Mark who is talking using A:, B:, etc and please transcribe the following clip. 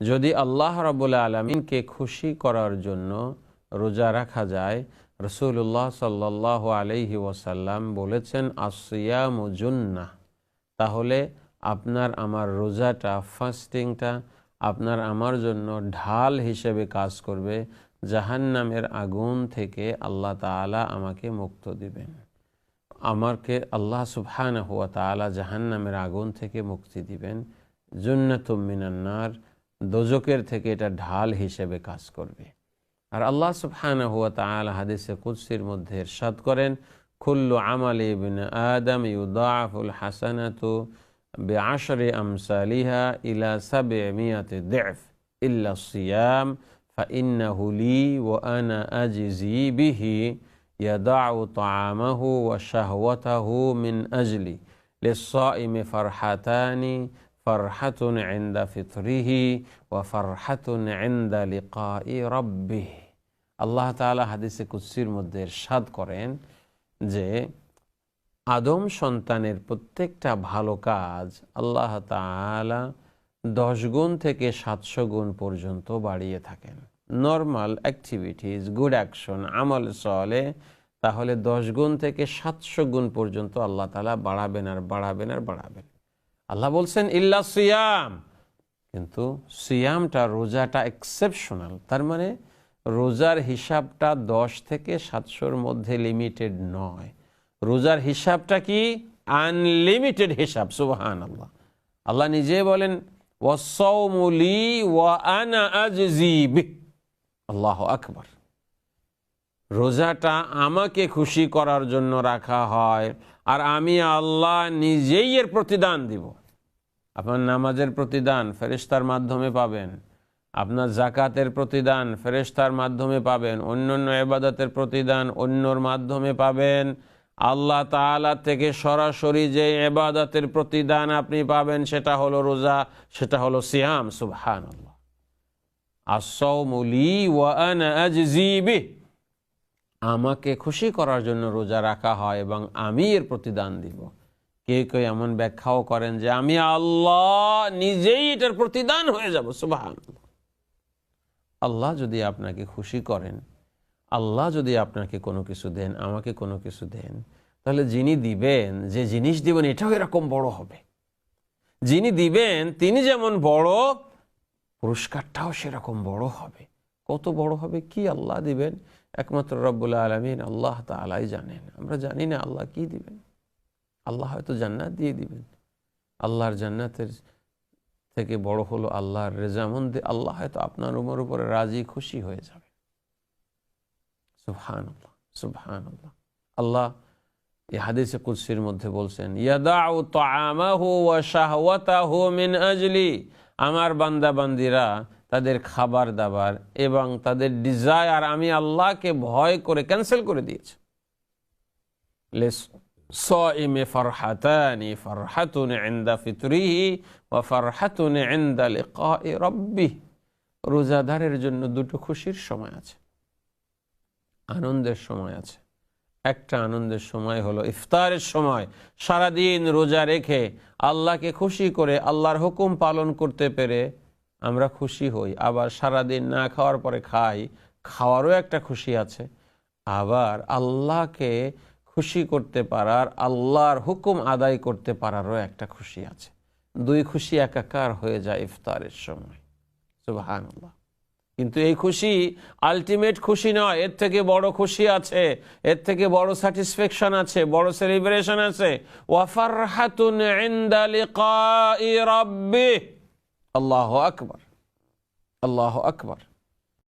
A: যদি আল্লাহ রবুল্লা আলমিনকে খুশি করার জন্য রোজা রাখা যায় রসুল্লাহ সাল্লাহ আলহি ওয়াসাল্লাম বলেছেন আসিয়া মুজুন্না তাহলে আপনার আমার রোজাটা ফাস্টিংটা আপনার আমার জন্য ঢাল হিসেবে কাজ করবে, জাহান্নামের আগুন থেকে আল্লাহ তাআলা আমাকে মুক্ত দিবেন। আমাকে আল্লাহ সুবহান হুয়া তালা জাহান্নামের আগুন থেকে মুক্তি দিবেন। জুন্নাতুমিনান্নার দোজকের থেকে এটা ঢাল হিসেবে কাজ করবে আর আল্লাহ সুবহান হুয়া তালা হাদিসে কুৎসির মধ্যে ইরশাদ করেন কুল্লু আমালি ইবিন আদম ইউদাফুল হাসানাতু بعشر أمثالها إلى سبعمائة ضعف إلا الصيام فإنه لي وأنا أجزي به يدع طعامه وشهوته من أجلي للصائم فرحتان ফারহাতুন ফিতরিহি ফারহাতুন আল্লাহ হাদিসে মধ্যে করেন যে, আদম সন্তানের প্রত্যেকটা ভালো কাজ আল্লাহ তাআলা দশ গুণ থেকে সাতশো গুণ পর্যন্ত বাড়িয়ে থাকেন। নর্মাল অ্যাক্টিভিটিস, গুড অ্যাকশন, আমল সলে, তাহলে দশ গুণ থেকে সাতশো গুণ পর্যন্ত আল্লাহ তালা বাড়াবেন আর বাড়াবেন আর বাড়াবেন। আল্লাহ বলছেন, ইল্লা সিয়াম। কিন্তু সিয়ামটা, রোজাটা এক্সেপশনাল তার মানে রোজার হিসাবটা দশ থেকে সাতশোর মধ্যে লিমিটেড নয়। রোজার হিসাবটা কি? আনলিমিটেড হিসাব সুবাহান আল্লাহ আল্লাহ নিজে বলেন ওয়া আনা আজজিবি আল্লাহ আকবর। রোজাটা আমাকে খুশি করার জন্য রাখা হয়, আর আমি আল্লাহ নিজেই এর প্রতিদান দিব। আপনার নামাজের প্রতিদান ফেরেস্তার মাধ্যমে পাবেন। আপনার জাকাতের প্রতিদান ফেরেস্তার মাধ্যমে পাবেন। অন্য অন্য এবাদতের প্রতিদান অন্যর মাধ্যমে পাবেন। আল্লাহ তালা থেকে সরাসরি যে এবাদতের প্রতিদান আপনি পাবেন, সেটা হলো রোজা, সেটা হলো সিয়াম। সুবহান আল্লাহ ওয়ান আমাকে খুশি করার জন্য রোজা রাখা হয় এবং আমি এর প্রতিদান দিব। কেউ কেউ এমন ব্যাখ্যাও করেন যে আমি আল্লাহ নিজেই এটার প্রতিদান হয়ে যাব সুবাহান আল্লাহ যদি আপনাকে খুশি করেন, আল্লাহ যদি আপনাকে কোনো কিছু দেন, আমাকে কোনো কিছু দেন, তাহলে যিনি দিবেন, যে জিনিস দিবেন, এটাও এরকম বড় হবে। যিনি দিবেন, তিনি যেমন বড়, পুরস্কারটাও সেরকম বড় হবে। কত বড় হবে? কি আল্লাহ দিবেন? একমাত্র রব্বুল্লা আলমিন আল্লাহ তালাই জানেন। আমরা জানি না আল্লাহ কি দিবেন। আল্লাহ হয়তো জান্নাত দিয়ে দিবেন। আল্লাহর জান্নাতের থেকে বড় হলো আল্লাহর রেজামন্দি আল্লাহ হয়তো আপনার উমর উপরে রাজি, খুশি হয়ে যাবে। সুবহান আল্লাহ সুবহান আল্লাহ আল্লাহ হাদিসে কুৎসির মধ্যে বলছেন মিন আজলি। আমার বান্দা বান্দিরা তাদের খাবার দাবার এবং তাদের ডিজায়ার আমি আল্লাহকে ভয় করে ক্যান্সেল করে দিয়েছি। রব্বি রোজাদারের জন্য দুটো খুশির সময় আছে। আনন্দের সময় আছে। একটা আনন্দের সময় হলো ইফতারের সময়। সারাদিন রোজা রেখে আল্লাহকে খুশি করে আল্লাহর হুকুম পালন করতে পেরে আমরা খুশি হই। আবার সারাদিন না খাওয়ার পরে খাই, খাওয়ারও একটা খুশি আছে। আবার আল্লাহকে খুশি করতে পারার, আল্লাহর হুকুম আদায় করতে পারারও একটা খুশি আছে। দুই খুশি একাকার হয়ে যায় ইফতারের সময়। সুবাহান কিন্তু এই খুশি আলটিমেট খুশি নয়, এর থেকে বড় খুশি আছে, এর থেকে বড় স্যাটিসফ্যাকশন আছে, বড় সেলিব্রেশন আছে। আল্লাহ আকবর। আল্লাহ আকবর।